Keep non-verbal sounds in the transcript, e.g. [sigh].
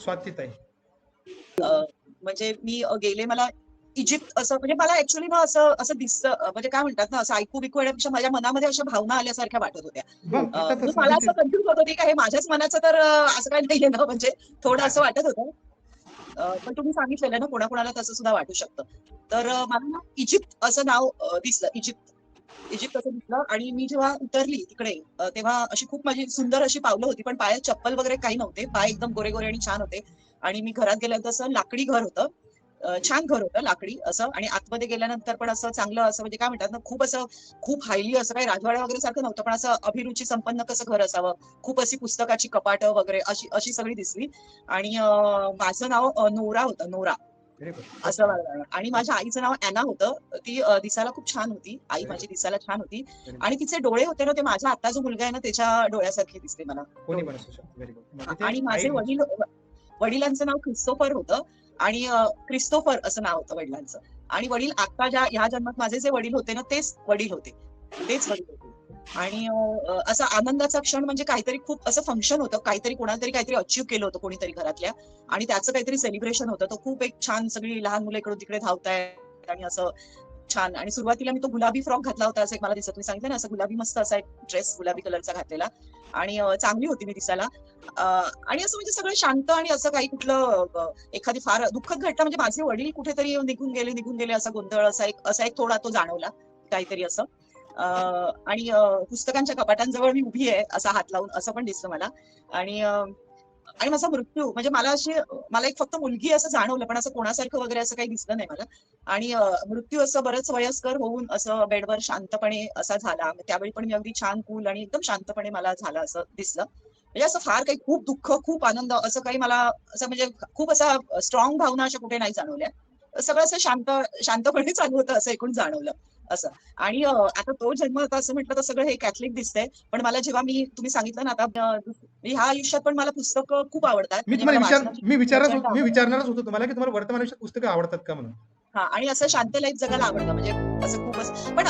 स्वातीताई म्हणजे मी गेले मला इजिप्त असं म्हणजे मला ऍक्च्युली ना असं असं दिसतं म्हणजे काय म्हणतात ना असं ऐकू बिकू येण्यापेक्षा माझ्या मनामध्ये अशा भावना आल्यासारख्या वाटत होत्या. म्हणजे मला किती- असं कन्फ्युज होत होती का हे माझ्याच मनाचं तर असं काही नाहीये ना म्हणजे थोडं असं वाटत होतं. पण तुम्ही सांगितलेलं ना कोणाकोणाला तसं सुद्धा वाटू शकतं. तर मला ना इजिप्त असं नाव दिसलं इजिप्त. इजिप्त असं दिसलं आणि मी जेव्हा उतरली तिकडे तेव्हा अशी खूप माझी सुंदर अशी पावलं होती पण पायात चप्पल वगैरे काही नव्हते. पाय एकदम गोरे गोरे आणि छान होते. आणि मी घरात गेल्यानंतर असं लाकडी घर होतं. छान घर होतं लाकडी असं आणि आतमध्ये गेल्यानंतर पण असं चांगलं असं म्हणजे काय म्हणतात ना खूप असं खूप हायली असं काही राजवाड्या वगैरे सारखं नव्हतं पण असं अभिरुची संपन्न कसं घर असावं खूप अशी पुस्तकाची कपाट वगैरे अशी अशी सगळी दिसली. आणि माझं नाव नोरा होतं नोरा. असं आणि माझ्या आईचं नाव अॅना होतं. ती दिसायला खूप छान होती. आई माझी दिसायला छान होती. आणि तिचे डोळे होते ना ते माझा आता जो मुलगा आहे ना त्याच्या डोळ्यासारखे दिसते मला. आणि माझे वडील वडिलांचं नाव क्रिस्तोफर होतं. आणि क्रिस्तोफर असं नाव होतं वडिलांचं. आणि वडील आता ज्या ह्या जन्मात माझे जे वडील होते ना तेच वडील होते. तेच वडील होते. आणि असा आनंदाचा क्षण म्हणजे काहीतरी खूप असं फंक्शन होतं. काहीतरी कोणाला तरी काहीतरी अचीव्ह केलं होतं कोणीतरी घरातल्या. आणि त्याचं काहीतरी सेलिब्रेशन होतं. तो खूप एक छान सगळी लहान मुलं इकडून तिकडे धावतायत आणि असं छान. आणि सुरुवातीला मी तो गुलाबी फ्रॉक घातला होता असं एक मला दिसत मी सांगितलं ना असं गुलाबी मस्त असा एक ड्रेस गुलाबी कलरचा घातलेला. आणि चांगली होती मी दिसायला. आणि असं म्हणजे सगळं शांत आणि असं काही कुठलं एखादी फार दुःखद घटना म्हणजे माझे वडील कुठेतरी निघून गेले निघून गेले असा गोंधळ असा एक असा एक थोडा तो जाणवला काहीतरी असं. आणि पुस्तकांच्या कपाटांजवळ मी उभी आहे असा हात लावून असं पण दिसतं मला. आणि आणि माझा मृत्यू म्हणजे मला अशी मला एक फक्त मुलगी असं जाणवलं पण असं कोणासारखं वगैरे असं काही दिसलं नाही मला. आणि मृत्यू असं बरंच वयस्कर होऊन असं बेडवर शांतपणे असा झाला. त्यावेळी पण मी अगदी छान कूल आणि एकदम शांतपणे मला झालं असं दिसलं. म्हणजे असं फार काही खूप दुःख खूप आनंद असं काही मला असं म्हणजे खूप असा स्ट्रॉंग भावना अशा कुठे नाही जाणवल्या. सगळं असं शांत शांतपणे [laughs] चालू होतं असं एकूण जाणवलं. असं. आणि आता तो जन्म होता असं म्हटलं तर सगळं हे कॅथलिक दिसतंय पण मला जेव्हा मी तुम्ही सांगितलं ना आता ह्या आयुष्यात पण मला पुस्तकं खूप आवडतात. मी म्हणजे मी मी. विचारणारच होतो तुम्हाला की तुम्हाला वर्तमान आयुष्यात पुस्तकं आवडतात का म्हणून. हा आणि असं शांत लाईफ जगायला आवडतं म्हणजे असं खूप असं पण